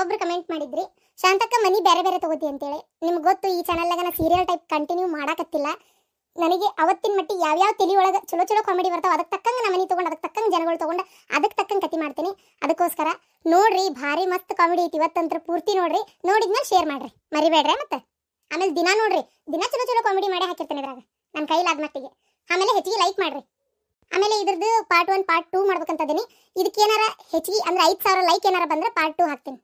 ಒಬ್ರು ಕಮೆಂಟ್ ಮಾಡಿದ್ರಿ, ಶಾಂತಕ್ಕ ಮನಿ ಬೇರೆ ಬೇರೆ ತಗೋತಿ ಅಂತೇಳಿ. ನಿಮ್ಗೆ ಗೊತ್ತು, ಈ ಚಾನಲ್ನಾಗ ನಾ ಸೀರಿಯಲ್ ಟೈಪ್ ಕಂಟಿನ್ಯೂ ಮಾಡಾಕತ್ತಿಲ್ಲ. ನನಗೆ ಅವತ್ತಿನ ಮಟ್ಟಿಗೆ ಯಾವ್ಯಾವ ತಲೆ ಒಳಗೆ ಚಲೋ ಚಲೋ ಕಾಮಿಡಿ ಬರ್ತಾವ ಅದಕ್ಕೆ ತಕ್ಕಂಗೆ ನಾ ಮನಿ ತೊಗೊಂಡು ಅದಕ್ಕೆ ತಕ್ಕಂಗೆ ಜನಗಳು ತಗೊಂಡು ಅದಕ್ಕೆ ತಕ್ಕಂಗೆ ಕತಿ ಮಾಡ್ತೀನಿ. ಅದಕ್ಕೋಸ್ಕರ ನೋಡ್ರಿ, ಭಾರಿ ಮಸ್ತ್ ಕಾಮಿಡಿ ಐತಿ ಇವತ್ತಂತ್ರ ಪೂರ್ತಿ ನೋಡ್ರಿ. ನೋಡಿದ್ಮೇಲೆ ಶೇರ್ ಮಾಡ್ರಿ. ಮರಿಬೇಡ್ರಿ ಮತ್ತೆ. ಆಮೇಲೆ ದಿನ ನೋಡ್ರಿ. ದಿನ ಚಲೋ ಚಲೋ ಕಾಮಿಡಿ ಮಾಡಿ ಹಾಕಿರ್ತೇನೆ ಇದ್ರಾಗ ನನ್ನ ಕೈಲಾದ ಮಟ್ಟಿಗೆ. ಆಮೇಲೆ ಹೆಚ್ಚಿಗೆ ಲೈಕ್ ಮಾಡ್ರಿ. ಆಮೇಲೆ ಇದ್ರದ್ದು ಪಾರ್ಟ್ ಒನ್ ಪಾರ್ಟ್ ಟೂ ಮಾಡ್ಬೇಕಂತ ಇದೀನಿ. ಇದಕ್ಕೆ ಏನಾರ ಹೆಚ್ಚಿಗೆ ಅಂದ್ರೆ ಐದು ಸಾವಿರ ಲೈಕ್ ಏನಾರ ಬಂದ್ರೆ ಪಾರ್ಟ್ ಟೂ ಹಾಕ್ತೀನಿ.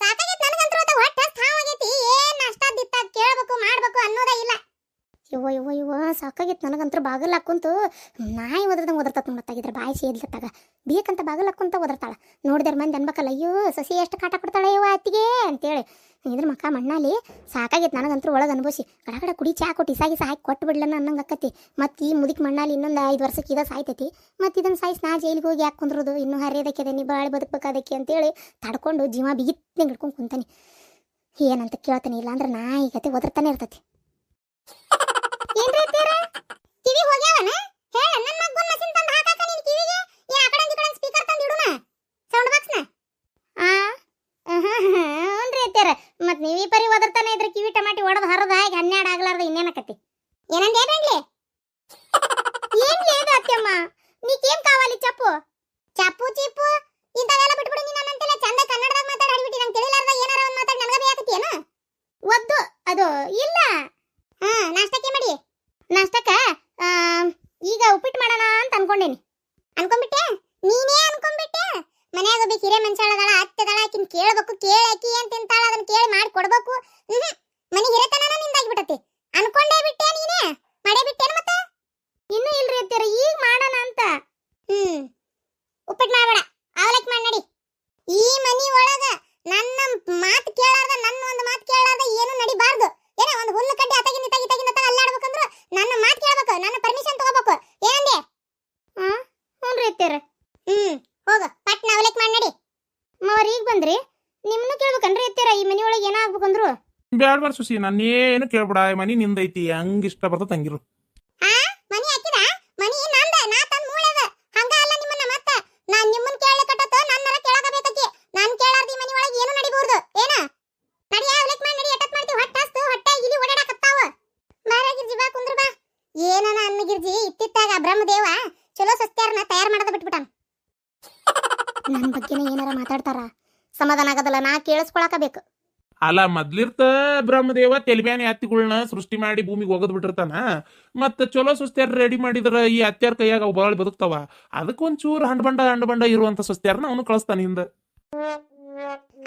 ಸಾಕಾಗೈತೆ ನನಗಂತೂ ಹೊಟ್ಟೆ ಸಾವಾಗೈತಿ ಏನ್ ನಾಷ್ಟ ದಿತ್ತ ಕೇಳ್ಬೇಕು ಮಾಡ್ಬೇಕು ಅನ್ನೋದೇ ಇಲ್ಲ. ಇವ ಇವ ಇವ ಸಾಕಾಗಿತ್ತು ನನಗಂತೂ ಬಾಗಲ್ ಹಾಕೊಂತು. ನಾಯಿ ಒದ್ರದಂಗೆ ಒದರ್ತತ್ ನೋಡತ್ತಾಗಿದ್ರೆ ಬಾಯಿ ಸೇದ್ಲತ್ತಾಗ. ಬೇಕಂತ ಬಾಗಲ್ ಹಾಕೊಂತ ಒದರ್ತಾಳ. ನೋಡಿದ್ರೆ ಮಂದಿ ಅನ್ಬೇಕಲ್ಲ, ಅಯ್ಯೋ, ಸಸಿ ಎಷ್ಟು ಕಾಟ ಕೊಡ್ತಾಳೆ ಇವ ಅತ್ತಿಗೆ ಅಂತೇಳಿ. ಇದ್ರ ಮಕ್ಕ ಮಣ್ಣಲ್ಲಿ ಸಾಕಾಗಿತ್ತು ನನಗಂತೂ ಒಳಗೆ ಅನ್ಭವಿಸಿ. ಗಡಗಡ ಕಡ ಚಾ ಕೊಟ್ಟು ಸಾಗಿ ಸಾಯಿ ಕೊಟ್ಟು ಬಿಡ್ಲನ ಅನ್ನಂಗೆ ಅಕ್ಕತಿ ಮತ್ತು ಈ ಮುದಿಕ್ ಮಣ್ಣಲ್ಲಿ ಇನ್ನೊಂದು ಐದು ವರ್ಷಕ್ಕೆ ಇದ ಸಾಯ್ತೈತಿ. ಮತ್ತು ಇದನ್ನು ಸಾಯಿಸಿ ನಾ ಜೈಲಿಗೆ ಹೋಗಿ ಯಾಕೆ ಕುಂದ್ರದು? ಇನ್ನೂ ಹರಿಯೋದಕ್ಕೆ ನೀ ಬಾಳೆ ಬದುಕಬೇಕಾದಕ್ಕೆ ಅಂತೇಳಿ ತಡ್ಕೊಂಡು ಜೀವ ಬಿಗಿತ್ನೆ ಹಿಡ್ಕೊಂಡು ಕುಂತಾನೆ. ಏನಂತ ಕೇಳ್ತಾನೆ, ಇಲ್ಲಾಂದ್ರೆ ನಾಯಿ ಗತಿ ಒದರ್ತಾನೆ ಇರ್ತೈತಿ. ಏನಂದೆ ಬೇಡ್ಲಿ ಹೊಟ್ಟೆ ಹಸ್ತು, ಹೊಟ್ಟೆ ಇಲಿ ಓಡಾಡಕತ್ತಾವ. ಬಾರ ಗಿರ್ಜಿ, ಬಾ, ಕುಂದ್ರ ಬಾ. ಏನನ ಅನ್ನಗಿರ್ಜಿ ಇತ್ತಿತ್ತಾಗ ಬ್ರಹ್ಮದೇವ ಚಲೋ ಸಸ್ತ್ಯಾರನ್ನ ತಯಾರು ಮಾಡದ ಬಿಟ್ಬಿಟ್ಟಾನ. ನನ್ನ ಏನಾರ ಮಾತಾಡ್ತಾರ? ಸಮಾಧಾನ ಆಗದಲ್ಲ, ನಾ ಕೇಳಿಸ್ಕೊಳಕಬೇಕು. ಅಲ್ಲ ಮೊದ್ಲಿರ್ತ ಬ್ರಹ್ಮದೇವ ತೆಲಿಬ್ಯಾನಿ ಹತ್ತಿಗಳನ್ನ ಸೃಷ್ಟಿ ಮಾಡಿ ಭೂಮಿಗೆ ಒಗದ್ ಬಿಟ್ಟಿರ್ತಾನ. ಮತ್ತ ಚಲೋ ಸುಸ್ತಿಯಾರ ರೆಡಿ ಮಾಡಿದ್ರ ಈ ಅತ್ಯಾರ ಕೈಯಾಗ ಅವು ಬಾಳ್ ಬದುಕ್ತಾವ. ಅದಕ್ಕೆ ಒಂಚೂರು ಹಂಡ್ ಬಂಡ ಹಂಡ್ ಬಂಡ ಇರುವಂತ ಸುಸ್ತ್ಯಾರನ ಅವನು ಕಳಿಸ್ತಾನ ಹಿಂದ.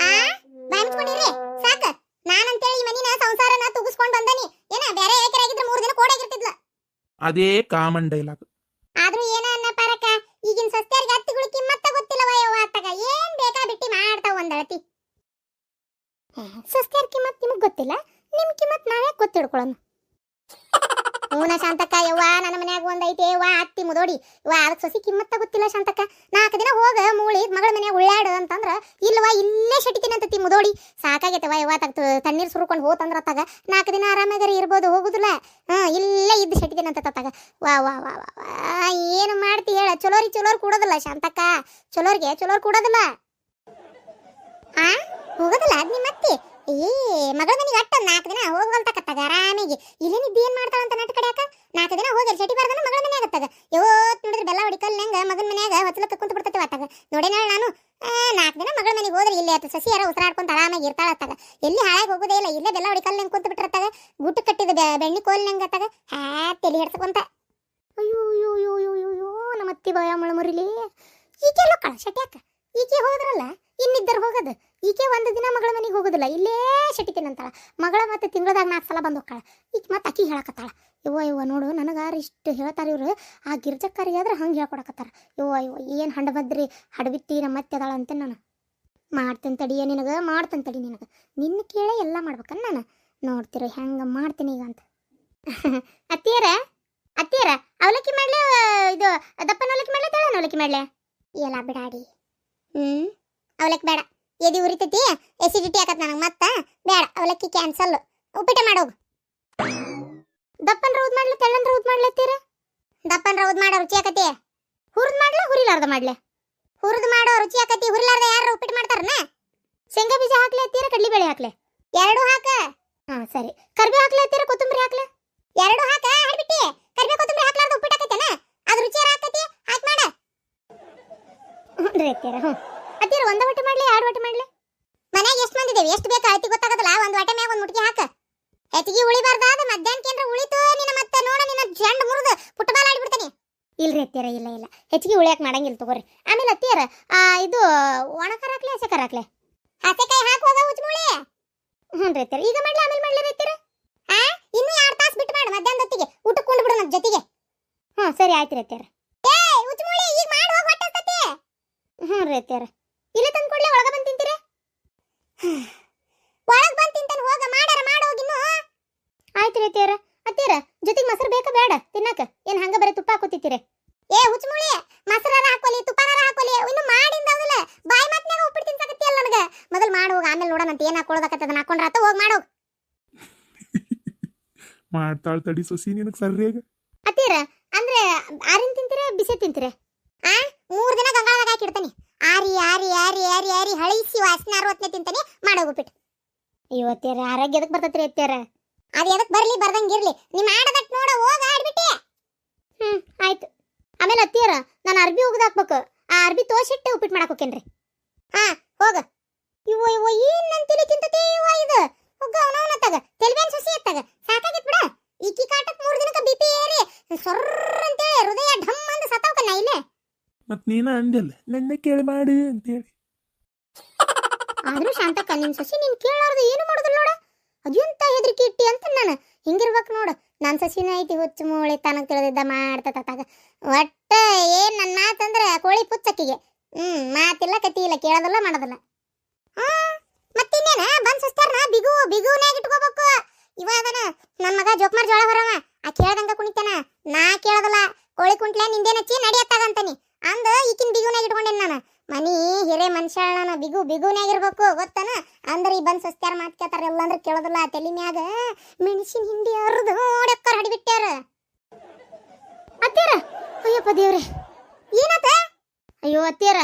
ಆ? ಕಾಮನ್ ಸಾಕ ನಾನಂತೇಳಿ ಈ ಮನಿನ ಸಂಸಾರನ ತುಗಿಸ್ಕೊಂಡ್ ಬಂದನಿ ಏನ ಬೇರೆ ಏಕರಾಗಿದ್ರೆ ಮೂರ್ ದಿನ ಕೋಡಾಗಿರ್ತಿದ್ಲ ಅದೇ ಕಾಮನ್ ಡೈಲಾಗ್ ಆದ್ರೂ ಏನ ಅನ್ನ ಪಾರಕ ಈಗಿನ ಸಸ್ತ್ಯಾರಿಗೆ ಹತ್ತಿಗಳು ಕಿಮ್ಮತ್ತ ಗೊತ್ತಿಲ್ಲವ ಯವ್ವ ಅತ್ತಾಗ ಏನ್ ಬೇಕಾ ಬಿಟ್ಟಿ ಮಾಡ್ತಾವ ಒಂದಳತಿ ಸಸ್ತ್ಯಾರ ಕಿಮ್ಮತ್ ನಿಮಗೆ ಗೊತ್ತಿಲ್ಲ ನಿಮ್ಮ ಕಿಮ್ಮತ್ ನಾವೇ ಗೊತ್ತಿಡ್ಕೊಳ್ಳೋಣ. ಹೂನ ಶಾಂತಕ್ಕ, ಯವ್ವ, ನನ್ನ ಮನ್ಯಾಗ ಒಂದೈತೆ, ಯವ್ವ, ಅತ್ತಿ ಮುದೋಡಿ. ಯವ್ವ ಅದಕ್ಕೆ ಸೊಸಿ ಕಿಮ್ಮತ್ತ ಗೊತ್ತಿಲ್ಲ ಶಾಂತಕ್ಕ. ನಾಲ್ಕು ದಿನ ಹೋಗ, ಮೂಳಿ, ಮಗಳ ಮನ್ಯಾಗ ಉಳ್ಳಾಡು ಅಂತಂದ್ರ, ಇಲ್ವಾ ಇಲ್ಲೇ ಶಟಿತೀನಿ ಅಂತತಿ ಮುದೋಡಿ. ಸಾಕಾಗೈತವ ಯವ್ವ ತಗ ತಣ್ಣೀರು ಸುರ್ಕೊಂಡು ಹೋತಂದ್ರ ತಗ ನಾಲ್ಕು ದಿನ ಆರಾಮಾಗರಿ ಇರ್ಬೋದು, ಹೋಗುದಿಲ್ಲ. ಹಾಂ, ಇಲ್ಲೇ ಇದ್ದು ಶಟಿತೀನಿ ಅಂತ ತಗ ವಾ ವಾ ವಾ ವಾ, ಏನು ಮಾಡ್ತಿ ಹೇಳ, ಚಲೋರಿ, ಚಲೋರ್ ಕೂಡೋದಿಲ್ಲ ಶಾಂತಕ್ಕ. ಚಲೋರಿಗೆ, ಚಲೋರ್ ಕೊಡೋದಿಲ್ಲ. ಆ? ಹೋಗೋದಲ್ಲ? ನಿಮ್ಮ ಅತ್ತಿ. ಏ ಮಗಳ ಮನೆಗೆ ಅಟ್ಟ ನಾಲ್ಕು ದಿನ ಹೋಗುವಂತಕತ್ತಾಗ ಆರಾಮಾಗಿ. ಇಲ್ಲೇನಿದ್ದು ಏನ್ ಮಾಡ್ತಾಳ ಅಂತ ನಾಟ ನಾಲ್ಕು ದಿನ ಹೋಗಿ ಚಟಿ ಬರ್ದನ ಮಗಳ ಮನೆ ಆಗತ್ತಾಗ. ಯಾವತ್ ನೋಡಿದ್ರೆ ಬೆಲ್ಲ ಹೊಡಿಕಲ್ ಹೆಂಗ ಮಗನ ಮನ್ಯಾಗ ಹೊತ್ತಲಕ್ಕ ಕುಂತ ಬಿಡ್ತತಿ ಅತ್ತಾಗ ನೋಡೇನ ನಾನು. ನಾಲ್ಕು ದಿನ ಮಗಳ ಮನೆಗೆ ಹೋದ್ರೆ ಇಲ್ಲಿ ಆತ ಸಸಿ ಯಾರ ಉಸಿರಾಡ್ಕೊಂತ ಆರಾಮಾಗಿ ಇರ್ತಾಳ ಅತ್ತಾಗ ಎಲ್ಲಿ ಹಾಳಾಗಿ ಹೋಗೋದೇ ಇಲ್ಲ. ಇಲ್ಲೇ ಬೆಲ್ಲ ಹೊಡಿಕಲ್ ಹೆಂಗ್ ಕುಂತ ಬಿಟ್ಟಿರ್ತಾಗ ಗುಟ್ಟು ಕಟ್ಟಿದ ಬೆಣ್ಣಿ ಕೋಲ್ ನಂಗೆ ಅತ್ತಾಗ ಹ್ಯಾ ತಲೆ ಹಿಡ್ತಕೊಂತ ಅಯ್ಯೋ ಅಯ್ಯೋ ಅಯ್ಯೋ ಅಯ್ಯೋ ಅಯ್ಯೋ ನಮ್ಮ ಅತ್ತಿ ಭಯ ಮುಳಮುರಿಲಿ. ಈಕೆಲ್ಲ ಕಳ ಶಟ್ಯಾಕ ಈಕೆ ಹೋದ್ರಲ್ಲ, ಇನ್ನಿದ್ದರು ಹೋಗೋದು. ಈಕೆ ಒಂದು ದಿನ ಮಗಳ ಮನೆಗೆ ಹೋಗೋದಿಲ್ಲ. ಇಲ್ಲೇ ಶಟಿತೀನಂತಾಳ ಮಗಳ ಮತ್ತೆ ತಿಂಗಳದಾಗ ನಾಲ್ಕು ಸಲ ಬಂದು ಹೋಗ್ತಾಳ. ಈಕೆ ಮತ್ತೆ ಅಕ್ಕಿ ಹೇಳಕತ್ತಾಳ. ಇವ ಇವ್ವ ನೋಡು, ನನಗಾರ ಇಷ್ಟು ಹೇಳ್ತಾರೆ ಇವರು. ಆ ಗಿರ್ಜಕ್ಕರಿಗೆ ಆದ್ರೆ ಹಂಗೆ ಹೇಳ್ಕೊಡಕತ್ತಾರ. ಇವ ಇವ ಏನು ಹಂಡ ಬದ್ರಿ? ಹಡಬಿತ್ತಿ ನಮ್ಮ ಮತ್ತೆ ಅದಾಳ ಅಂತ ನಾನು. ಮಾಡ್ತೇನೆ ತಡಿಯ ನಿನಗೆ, ಮಾಡ್ತೇನೆ ತಡಿ ನಿನಗೆ. ನಿನ್ನ ಕೇಳೇ ಎಲ್ಲ ಮಾಡ್ಬೇಕನ್ ನಾನು. ನೋಡ್ತಿರೋ ಹೆಂಗೆ ಮಾಡ್ತೀನಿ ಈಗ ಅಂತ. ಅತ್ತಿಯರ? ಅತ್ತಿಯರ? ಅವಲಕ್ಕಿ ಮಾಡ್ಲೆ, ಇದು ದಪ್ಪನ ಅವಲಕ್ಕಿ ಮಾಡ್ಲೆ, ತೆಳನ ಅವಲಕ್ಕಿ ಮಾಡ್ಲೆ? ಎಲ್ಲ ಬಿಡಾಡಿ. ಹ್ಮ್? ಅವಲಕ್ಕಿ ಬೇಡ. ಎದಿ ಉರಿತೈತಿ ಎಸಿಡಿಟಿ ಆಗತ್ ನನಗೆ. ಮತ್ತ ಬೇಡ, ಅವಲಕ್ಕಿ ಕ್ಯಾನ್ಸಲ್ ಉಪ್ಪಿಟ ಮಾಡೋಗು ದಪ್ಪನ್ ರೌದ್ ಮಾಡ್ಲೆ ತೆಳ್ಳನ್ ರೌದ್ ಮಾಡ್ಲತ್ತೀರ ದಪ್ಪನ್ ರೌದ್ ಮಾಡೋ ರುಚಿ ಆಕತಿ? ಹುರಿದ್ ಮಾಡ್ಲ, ಹುರಿಲಾರ್ದ ಮಾಡ್ಲೆ? ಹುರಿದ್ ಮಾಡೋ ರುಚಿ ಆಕತಿ, ಹುರಿಲಾರ್ದ ಯಾರು ಉಪ್ಪಿಟ್ಟು ಮಾಡ್ತಾರನ? ಶೇಂಗಾ ಬೀಜ ಹಾಕ್ಲೆ ಹತ್ತೀರ ಕಡ್ಲಿ ಬೇಳೆ ಹಾಕ್ಲೆ? ಎರಡು ಹಾಕ. ಹಾ, ಸರಿ. ಕರ್ಬೇ ಹಾಕ್ಲೆ ಹತ್ತೀರ ಕೊತ್ತಂಬರಿ ಹಾಕ್ಲೆ? ಎರಡು ಹಾಕ ಹಾಡ್ಬಿಟ್ಟಿ ಕರ್ಬೇ, ಕೊತ್ತಂಬರಿ ಹಾಕ್ಲಾರ್ದ ಉಪ್ಪಿಟ್ಟು ಆಕೈತೇನ? ಅದು ರುಚಿ ಆಕತಿ? ಹಾಕ್ ಮಾಡ. ಹ್ಞೂ ಅತ್ತೀರ ಹ್ಞೂ ಅತ್ತೀರ ಒಂದ ಹೊಟ್ಟೆ ಮಾಡ್ಲಿ, ಎರಡು ಹೊಟ್ಟೆ ಮಾಡ್ಲಿ? ಮನೆಗೆ ಎಷ್ಟು ಮಂದಿ ಇದೇವಿ? ಎಷ್ಟು ಬೇಕು ಅತಿ ಗೊತ್ತಾಗದಲ್ಲ. ಒಂದು ಹೊಟ್ಟೆ ಮ್ಯಾಗ ಒಂದು ಮುಟ್ಗಿ ಹಾಕ. ಹೆಚ್ಚಿಗೆ ಉಳಿಬಾರ್ದಾದ ಮಧ್ಯಾಹ್ನಕ್ಕೇನ್ರ ಉಳಿತು ನಿನ್ನ ಮತ್ತೆ ನೋಡ, ನಿನ್ನ ಜಂಡ್ ಮುರಿದು ಫುಟ್ಬಾಲ್ ಆಡ್ಬಿಡ್ತಾನೆ. ಇಲ್ರಿ ಅತ್ತಿಯರ ಇಲ್ಲ ಇಲ್ಲ. ಹೆಚ್ಚಿಗೆ ಉಳಿಯಕ್ಕೆ ಮಾಡಂಗಿಲ್ಲ ತಗೋರಿ. ಆಮೇಲೆ ಅತ್ತಿಯರ ಇದು ಒಣಕರ ಹಾಕ್ಲಿ, ಹಸೆಕರ ಹಾಕ್ಲಿ? ಹಸೆಕಾಯಿ ಹಾಕುವಾಗ ಉಜ್ಮುಳಿ ಹ್ಞೂ ರೀ ಅತ್ತಿಯರ ಈಗ ಮಾಡ್ಲಿ, ಆಮೇಲೆ ಮಾಡ್ಲಿ ಅತ್ತಿಯರ ಆ, ಇನ್ನು ಎರಡು ತಾಸು ಬಿಟ್ಟು ಮಾಡು ಮಧ್ಯಾಹ್ನ ಹೊತ್ತಿಗೆ ಊಟಕ್ಕೆ ಕೊಂಡು ಬಿಡು ನಮ್ಮ ಜೊತೆಗೆ. ಹ್ಞೂ, ಸರಿ, ಆಯ್ತು ರೀ ಅತ್ತಿಯರ ಏ ಉಚ್ಮುಳಿ ಈಗ ಮಾಡಿ ಹೋಗಿ ಹೊಟ್ಟೆ ಹಸ್ತತಿ ಹ್ಞೂ ರೀ ಅತ್ತಿಯರ ಇಲ್ಲೇ ತಂದು ಕೊಡ್ಲಿ ಒಳಗೆ ಬಂದು ತಿಂತೀರಿ? ಒಳಗೆ ಬಂದು ತಿಂತಾನೆ ಹೋಗ, ಮಾಡ್ಯಾರ, ಮಾಡಿ ಹೋಗಿನ್ನು ಆಯ್ತು ರೀ ಅತ್ತಿಯರ ಅತ್ತಿಯರ ಜೊತೆಗೆ ಮೊಸರು ಬೇಕಾ ಬೇಡ? ತಿನ್ನಕ? ಏನ್ ಹಂಗ ಬರೀ ತುಪ್ಪ ಹಾಕೋತಿತ್ತೀರಿ? ಏ, ಹುಚ್ಚಮುಳಿ, ಮೊಸರಾರ ಹಾಕೋಲಿ ತುಪ್ಪನಾರ ಹಾಕೋಲಿ ಇನ್ನು ಮಾಡಿಂದ ಹೌದಲ್ಲ? ಬಾಯಿ ಮಾತ್ನಾಗ ಉಪ್ಪಿಟ್ಟು ತಿನ್ಸಕತ್ತಿಯಲ್ಲ ನನಗೆ? ಮೊದಲು ಮಾಡಿ ಹೋಗ, ಆಮೇಲೆ ನೋಡೋಣ ಅಂತ ಏನ್ ಹಾಕೊಳ್ಳೋದಕ್ಕತ್ತ ಅದನ್ನ ಹಾಕೊಂಡ್ರ ಆತ ಹೋಗಿ ಮಾಡು ಮಾಡ್ತಾಳ್ ತಡಿ ಸೊಸಿ ನಿನಗೆ ಸರ್ಯಾಗ ಅತ್ತೀರ ಅಂದ್ರೆ ಆರಿನ್ ತಿಂತೀರ ಬಿಸಿ ತಿಂತೀರ ಆ ಮೂರ್ ದಿನ ಗಂಗಾಳದಾಗ ಹಾಕಿ ಇಡ್ತಾನೆ ಆರಿ ಆರಿ ಆರಿ ಆರಿ ಆರಿ ಹಳಿಸಿ ವಾಸನೆ ಅರವತ್ತನೇ ತಿಂತಾನೆ ಮಾಡೋಗು ಬಿಟ್ಟು ಅತ್ತೀರ ಆರೋಗ್ಯ ಎದಕ್ ಬರ್ತೈತ್ರಿ ಅತ್ತೀರ ಅದು ಎದಕ್ ಬರ್ಲಿ ಬರ್ದಂಗಿರ್ಲಿ ನೀ ಮಾಡದಟ್ ನೋಡ, ಹೋಗ ಆಡ್ಬಿಟ್ಟೆ. ಹ್ಮ್, ಆಯ್ತು. ಆಮೇಲೆ ಅತ್ತಿಯರ ನಾನು ಅರ್ಬಿ ಹೋಗದ್ ಹಾಕ್ಬೇಕು. ಆ ಅರ್ಬಿ ತೋಸಿಟ್ಟು ಉಪ್ಪಿಟ್ಟು ಮಾಡಕ್ ಹೋಕೇನ್ರಿ ಹಾ ಹೋಗ. ಇವ ಇವ ಏನ್ ನನ್ ತಿಳಿ ತಿಂತತೆ ಇವ ಇದು? ಹೋಗ ಅವನವನ ತಗ ತೆಲ್ಬೇನ್ ಸೊಸಿ ಎತ್ತಾಗ ಸಾಕಾಗಿತ್ ಬಿಡ. ಈಕಿ ಕಾಟಕ್ ಮೂರ್ ದಿನಕ್ಕ ಬಿಪಿ ಏರಿ ಸೊರ್ರ ಅಂತೇಳಿ, ಹೃದಯ ಢಮ್ ಅಂತ ಸತ್ತಾವಕ ನಾ ಇಲ್ಲೇ. ಮತ್ ನೀನ ಅಂದಿಲ್ಲ ನನ್ನ ಕೇಳಿ ಮಾಡು ಅಂತೇಳಿ. ಆದ್ರೂ ಶಾಂತಕ್ಕ ನಿನ್ ಸಸಿ ನೀನ್ ಕೇಳಾರ್ದ ಏನು ಮಾಡುದಿಲ್ಲ ನೋಡ? ಅದೆಂತ ಹೆದರಿಕೆ ಇಟ್ಟಿ ಅಂತ ನಾನು. ಹಿಂಗಿರ್ಬೇಕು ನೋಡು. ನನ್ನ ಸಸಿನ ಐತಿ ಹುಚ್ಚು ಮೂಳೆ ತನಕ ತಿಳಿದಿದ್ದ ಮಾಡ್ತತಾಗ ಒಟ್ಟ ಏನ್ ನನ್ನ ಮಾತಂದ್ರೆ ಕೋಳಿ ಪುಚ್ಚಕ್ಕಿಗೆ. ಹ್ಮ್, ಮಾತಿಲ್ಲ, ಕತಿ ಇಲ್ಲ, ಕೇಳೋದಿಲ್ಲ ಮಾಡೋದಿಲ್ಲ. ಮತ್ತಿನ್ನೇನ? ಬಂದ್ ಸಸ್ತಾರ್ನ ಬಿಗು ಬಿಗುನ್ಯಾಗ ಇಟ್ಕೋಬೇಕು. ಇವಾಗನ ನಮ್ಮ ಮಗ ಜೋಕ್ಮಾರ್ ಜೋಳ ಹೊರವ. ಆ ಕೇಳ್ದಂಗ ಕುಣಿತಾನ ನಾ ಕೇಳೋದಿಲ್ಲ. ಕೋಳಿ ಕುಂಟ್ಲೆ ನಿಂದೇನಚ್ಚಿ ಅಂತನಿ ಅಂದ ಈಕಿನ ಬಿಗುನ್ಯಾಗ ಇಟ್ಕೊಂಡೆ ನಾನು. ಮನಿ ಹಿರೇ ಮನುಷ್ಯ ನಾನು ಬಿಗು ಬಿಗುನ್ಯಾಗ ಇರ್ಬೇಕು ಗೊತ್ತನ? ಅಂದ್ರೆ ಈ ಬಂದ್ ಸಸ್ತ್ಯಾರ ಮಾತ್ ಎಲ್ಲ ಇಲ್ಲ ಅಂದ್ರೆ ಕೇಳೋದಿಲ್ಲ ತಲೆ ಮ್ಯಾಗ ಮೆಣಸಿನ ಹಿಂಡಿ ಅರ್ದು ಓಡಕ್ಕಾರ ಹಡಿಬಿಟ್ಟಾರ ಅತ್ತೀರ ಅಯ್ಯಪ್ಪ ದೇವ್ರೆ ಏನತ್ತ ಅಯ್ಯೋ ಅತ್ತೀರ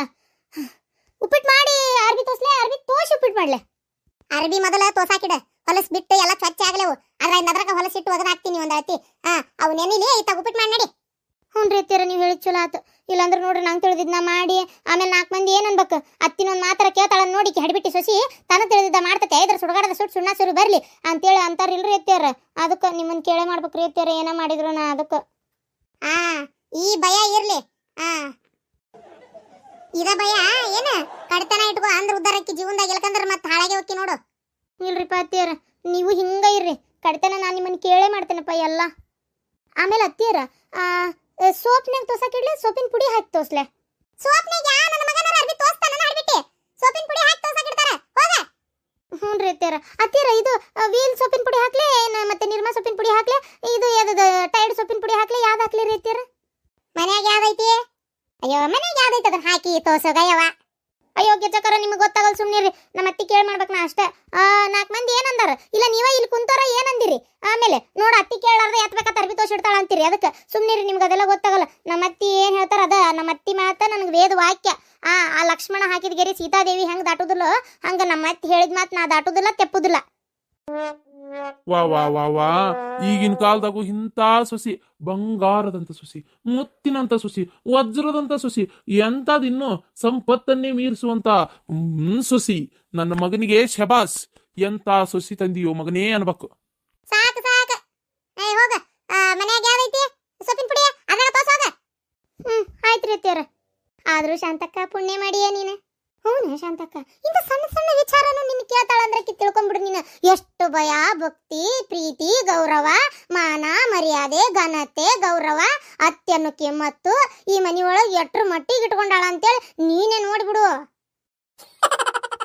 ಉಪ್ಪಿಟ್ಟು ಮಾಡಿ ಅರ್ಬಿ ತೋಸ್ಲೆ ಅರ್ಬಿ ತೋಸಿ ಉಪ್ಪಿಟ್ಟು ಮಾಡ್ಲೆ ಅರ್ಬಿ ಮೊದಲ ತೋಸಾಕಿಡ ಹೊಲಸ್ ಬಿಟ್ಟು ಎಲ್ಲ ಸ್ವಚ್ಛ ಆಗ್ಲೇವು ಅದ್ರಿಂದ ಅದ್ರಾಗ ಹೊಲಸಿಟ್ಟು ಒಗದ್ ಹಾಕ್ತೀನಿ ಒಂದ್ ಅಳತಿ ಹಾ ಅವು ನೆನಿಲಿ ಇತ್ತಾಗ ಉಪ್ಪಿಟ್ಟು ಮಾಡಿ ನಡಿ ಹ್ಞೂ ರೀ ಅತ್ತೀರ ನೀವು ಹೇಳಿದ್ ಚಲೋ ಆತು ಇಲ್ಲಾಂದ್ರೆ ನೋಡ್ರಿ ನಂಗೆ ತಿಳಿದಿದ್ನ ಮಾಡಿ ಆಮೇಲೆ ನಾಲ್ಕು ಮಂದಿ ಏನು ಅನ್ಬೇಕು? ಅತ್ತಿನೊಂದು ಮಾತ್ರ ಕೇಳ್ತಾಳ ನೋಡಿ ಹಡಿಬಿಟ್ಟು ಸೊಸಿ ತನ ತಿಳಿದಿದ್ದ ಮಾಡ್ತತೆ ಇದ್ರ ಸುಡಗಾಡದ ಸುಟ್ಟು ಸುಣ್ಣ ಸುರು ಬರಲಿ ಅಂತೇಳಿ ಅಂತಾರ ಇಲ್ರಿ ಎತ್ತಿಯವ್ರ ಅದಕ್ಕೆ ನಿಮ್ಮನ್ನ ಕೇಳೇ ಮಾಡ್ಬೇಕ್ರಿ ಎತ್ತಿಯವ್ರ ಏನ ಮಾಡಿದ್ರು ನಾ ಅದಕ್ಕೆ. ಆ ಈ ಭಯ ಇರ್ಲಿ. ಆ. ಇದ ಭಯ ಏನ? ಕಡತನ ಇಟ್ಕೋ ಅಂದ್ರ ಉದ್ದಾರಕ್ಕೆ ಜೀವನದಾಗ ಎಲ್ಕಂದ್ರ ಮತ್ತೆ ಹಾಳಾಗೆ ಹೋಗಿ ನೋಡು. ಇಲ್ರಿಪ್ಪ ಅತ್ತಿಯರ ನೀವು ಹಿಂಗ ಇರ್ರಿ. ಕಡತನ ನಾನು ನಿಮ್ಮನ್ನ ಕೇಳೇ ಮಾಡ್ತೇನಪ್ಪ ಎಲ್ಲ. ಆಮೇಲೆ ಅತ್ತಿಯರ ಆ ಸೋಪ್ನಾಗ ತೋಸಕ್ಕಿಡ್ಲಿ ಸೋಪಿನ ಪುಡಿ ಹಾಕಿ ತೋಸ್ಲೆ ಸೋಪ್ನಾಗ ಯಾ ನನ್ನ ಮಗನ ಅರ್ಬಿ ತೋಸ್ತಾನ ಹಾಡ್ಬಿಟ್ಟಿ ಸೋಪಿನ ಪುಡಿ ಹಾಕಿ ತೋಸಕ್ಕಿಡ್ತಾರ ಹೋಗ. ಹ್ಞೂ ರೀ ಅತ್ತಿಯರ. ಅತ್ತಿಯರ ಇದು ವೀಲ್ ಸೋಪಿನ ಪುಡಿ ಹಾಕ್ಲಿ ಏನು ಮತ್ತೆ ನಿರ್ಮಾ ಸೋಪಿನ ಪುಡಿ ಹಾಕ್ಲಿ ಇದು ಯಾವ್ದು ಟೈಡ್ ಸೋಪಿನ ಪುಡಿ ಹಾಕ್ಲಿ ಯಾವ್ದು ಹಾಕ್ಲಿ ರೀ ಅತ್ತಿಯರ? ಮನ್ಯಾಗ ಯಾವ್ದೈತಿ ಅಯ್ಯೋ ಮನ್ಯಾಗ ಯಾವ್ದೈತಿ ಅದನ್ನ ಹಾಕಿ ತೋಸೋಗಯ್ಯವ ಅಯ್ಯೋ ಗೆಜಕರ ನಿಮಗೆ ಗೊತ್ತಾಗಲ್ಲ ಸುಮ್ಮನಿರಿ ನಮ್ಮ ಅತ್ತಿ ಕೇಳಿ ಮಾಡ್ಬೇಕು ನಾ ಅಷ್ಟೇ. ನಾಲ್ಕು ಮಂದಿ ಏನಂದಾರ? ಇಲ್ಲ, ನೀವೇ ಇಲ್ಲಿ ಕುಂತಾರ ಏನಂದಿರಿ? ಆಮೇಲೆ ನೋಡ, ಅತ್ತಿ ಕೇಳಾರ್ದೆ ಎತ್ಬೇಕಾ ತರ್ಬಿ ತೋಸಿಡ್ತಾಳ ಅಂತೀರಿ. ಅದಕ್ಕೆ ಸುಮ್ಮನಿರಿ ನಿಮ್ಗೆ ಅದೆಲ್ಲ ಗೊತ್ತಾಗಲ್ಲ. ನಮ್ಮ ಅತ್ತಿ ಏನು ಹೇಳ್ತಾರ ಅದ? ನಮ್ಮ ಅತ್ತಿ ಮಾತ ನನಗೆ ವೇದ ವಾಕ್ಯ. ಆ ಆ ಲಕ್ಷ್ಮಣ ಹಾಕಿದ ಗೆರಿ ಸೀತಾದೇವಿ ಹೆಂಗೆ ದಾಟುದಿಲ್ಲ, ಹಂಗ ನಮ್ಮ ಅತ್ತಿ ಹೇಳಿದ ಮಾತು ನಾ ದಾಟುದಿಲ್ಲ, ತೆಪ್ಪುದಿಲ್ಲ. ವಾ ವಾ ವಾ ವಾ. ಈಗಿನ ಕಾಲದಾಗೂ ಇಂಥ ಸೊಸಿ ಬಂಗಾರದಂತ ಸೊಸಿ ಮುತ್ತಿನಂತ ಸೊಸಿ ವಜ್ರದಂತ ಸೊಸಿ ಇನ್ನು ಸಂಪತ್ತನ್ನೇ ಮೀರಿಸುವಂತ ಸುಸಿ. ನನ್ನ ಮಗನಿಗೆ ಶಬಾಸ್ ಎಂತ ಸೊಸಿ ತಂದಿಯೋ ಮಗನೇ ಅನ್ಬೇಕು. ಸಾಕು ಸಾಕು. ಸೊಪ್ಪಿನ ಪುಡಿ? ಆದ್ರೂ ಶಾಂತಕ್ಕ ಪುಣ್ಯ ಮಾಡಿಯ ನೀನು? ಹ್ಞೂ ಶಾಂತಕ್ಕ ಇಂಥ ಸಣ್ಣ ಸಣ್ಣ ವಿಚಾರನೂ ನಿನ್ ಕೇಳ್ತಾಳಂದ್ರೆ ಕಿ ತಿಳ್ಕೊಂಬಿಡು ನೀನು. ಎಷ್ಟು ಭಯ, ಭಕ್ತಿ, ಪ್ರೀತಿ, ಗೌರವ, ಮಾನ, ಮರ್ಯಾದೆ, ಘನತೆ, ಗೌರವ ಅತ್ಯನ್ನು ಕೆಮ್ಮತ್ತು ಈ ಮನೆಯೊಳಗೆ ಎಟ್ರ ಮಟ್ಟಿಗೆ ಇಟ್ಕೊಂಡಾಳ ಅಂತೇಳಿ ನೀನೇ ನೋಡ್ಬಿಡು.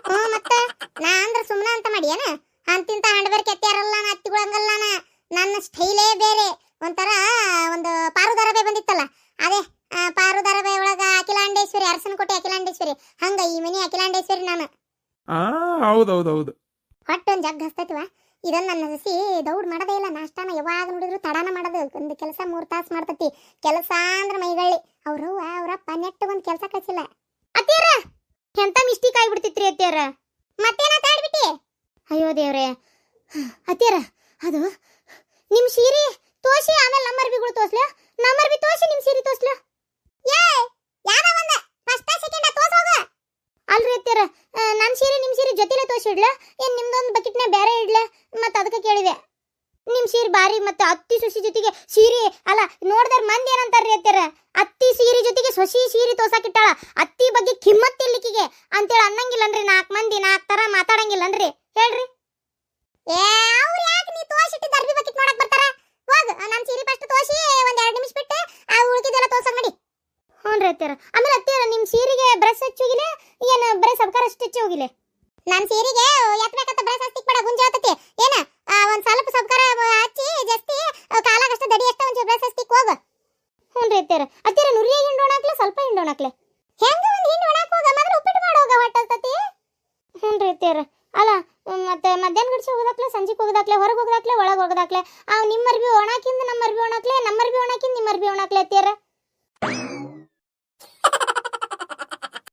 ಹ್ಞೂ ಮತ್ತೆ? ನಾ ಅಂದ್ರೆ ಸುಮ್ಮನೆ ಅಂತ ಮಾಡಿಯೇನ ಅಂತಿಂತ ಹಂಡಬೇರ್ ಕೆತ್ತಾರಲ್ಲ ನಾ ಅತ್ತಿಗಳಂಗಲ್ಲ ನಾ. ನನ್ನ ಸ್ಟೈಲೇ ಬೇರೆ. ಒಂಥರ ಒಂದು ಪಾರುದಾರವೇ ಬಂದಿತ್ತಲ್ಲ. ಅದೇ ಆ, ಪಾರುದಾರಬೆ ಒಳಗ ಅಖಿಲಾಂಡೇಶ್ವರಿ ಅರಸನಕೋಟೆ ಅಖಿಲಾಂಡೇಶ್ವರಿ. ಹಂಗ ಈ ಮನಿ ಅಖಿಲಾಂಡೇಶ್ವರಿ ನಾನು. ಆ ಹೌದೌದೌದು. ಹೊಟ್ಟೊಂದು ಜಗ್ ಹಸ್ತೈತಿವ ಇದನ್ನ ನನ್ನ ಸಸಿ ದೌಡ್ ಮಾಡದೇ ಇಲ್ಲ. ನಾಷ್ಟಾನ ಯಾವಾಗ ನೋಡಿದ್ರು ತಡಾನ ಮಾಡೋದು. ಒಂದು ಕೆಲಸ ಮೂರ್ ತಾಸು ಮಾಡ್ತತಿ. ಕೆಲಸ ಅಂದ್ರ ಮೈಗಳ್ಳಿ. ಅವ್ರು ಅವ್ರಪ್ಪ ನೆಟ್ ಒಂದು ಕೆಲಸ ಕಳ್ಸಿಲ್ಲ. ಅತ್ತಿಯರ ಎಂತ ಮಿಸ್ಟೇಕ್ ಆಗ್ಬಿಡ್ತಿತ್ರಿ ಅತ್ತಿಯರ? ಮತ್ತೇನ ತಾಡ್ಬಿಟ್ಟಿ? ಅಯ್ಯೋ ದೇವ್ರೆ. ಅತ್ತಿಯರ ಅದು ನಿಮ್ ಸೀರಿ ತೋಸಿ ಆಮೇಲೆ ನಮ್ಮ ಅರ್ಬಿಗಳು ತೋರ್ಸ್ಲ ನಮ್ಮ ಅರ್ಬಿ ತೋಸಿ ನಿಮ್ ಸೀರಿ ತೋರ್ಸ್ಲ ಏ ಯಾರ ಒಂದ ಫಸ್ಟ್ ಸೆಕೆಂಡ್ ತೋರ್ಸ್ ಹೋಗ ಅಲ್ರಿ ಅತ್ತಿಯರ ನನ್ನ ಸೀರೆ ನಿಮ್ ಜೊತೆಲೆ ಇಡ್ಲ? ಏನ್ ನಿಮ್ದೊಂದು ಬಕೆಟ್ನ ಬೇರೆ ಇಡ್ಲ? ಮತ್ತೆ ಅದಕ್ಕೆ ಕೇಳಿದೆ. ನಿಮ್ ಸೀರೆ ಬಾರಿ ಮತ್ತೆ ಅತ್ತಿ ಸೊಸಿ ಜೊತೆಗೆ ಸೀರೆ, ಅಲ್ಲ, ನೋಡ್ದಾರ ಮಂದಿ ಏನಂತಾರ್ರಿ ಅತ್ತಿಯರ ಅತ್ತಿ ಸೀರೆ ಜೊತೆಗೆ ಸೊಸಿ ಸೀರೆ ತೋಸಾಕಿಟ್ಟಾಳ ಅತ್ತಿ ಬಗ್ಗೆ ಕಿಮ್ಮತ್ ಇಲ್ಲಿಕಿಗೆ ಅಂತೇಳಿ ಅನ್ನಂಗಿಲ್ಲನ್ರಿ. ನಾಲ್ಕು ಮಂದಿ ನಾಲ್ಕು ತರ ಮಾತಾಡಂಗಿಲ್ಲನ್ರಿ. ಹೇಳ್ರಿ. ಅವ್ರು ಯಾಕೆ ನೀ ತೋಸಿಟ್ಟಿದ್ದ ಅರ್ಬಿ ಬಕೆಟ್ ಬರ್ತಾರ? ಹೋಗ ಸೀರೆ ಫಸ್ಟ್ ತೋಸಿ ನಿಮಿಷ ಬಿಟ್ಟು ಆ ಹ್ಞೂ ಅತ್ತಿಯರ ಆಮೇಲೆ ಅತ್ತಿಯರ ನಿಮ್ಮ ಸೀರೆಗೆ ಬ್ರಷ್ ಹಚ್ಚೋಗಿಲೆ ಏನು ಬರೀ ಸಬ್ಕಾರ ಅಷ್ಟು ಹಚ್ಚಿ ಹೋಗಿಲೆ ನನ್ನ ಸೀರೆಗೆ ಎತ್ತಬೇಕಂತ ಬ್ರಸ್ ಹಸ್ತಿಕ್ ಬೇಡ ಗುಂಜ ಆತತಿ. ಏನ? ಒಂದ್ ಸ್ವಲ್ಪ ಸಬ್ಕಾರ ಹಚ್ಚಿ ಜಾಸ್ತಿ ಕಾಲಾಗಷ್ಟ ದಡಿ ಅಷ್ಟ ಒಂಚೂರು ಬ್ರಸ್ ಹಸ್ತಿಕ್ ಹೋಗ. ಹ್ಞೂ ರೀ ಅತ್ತಿಯರ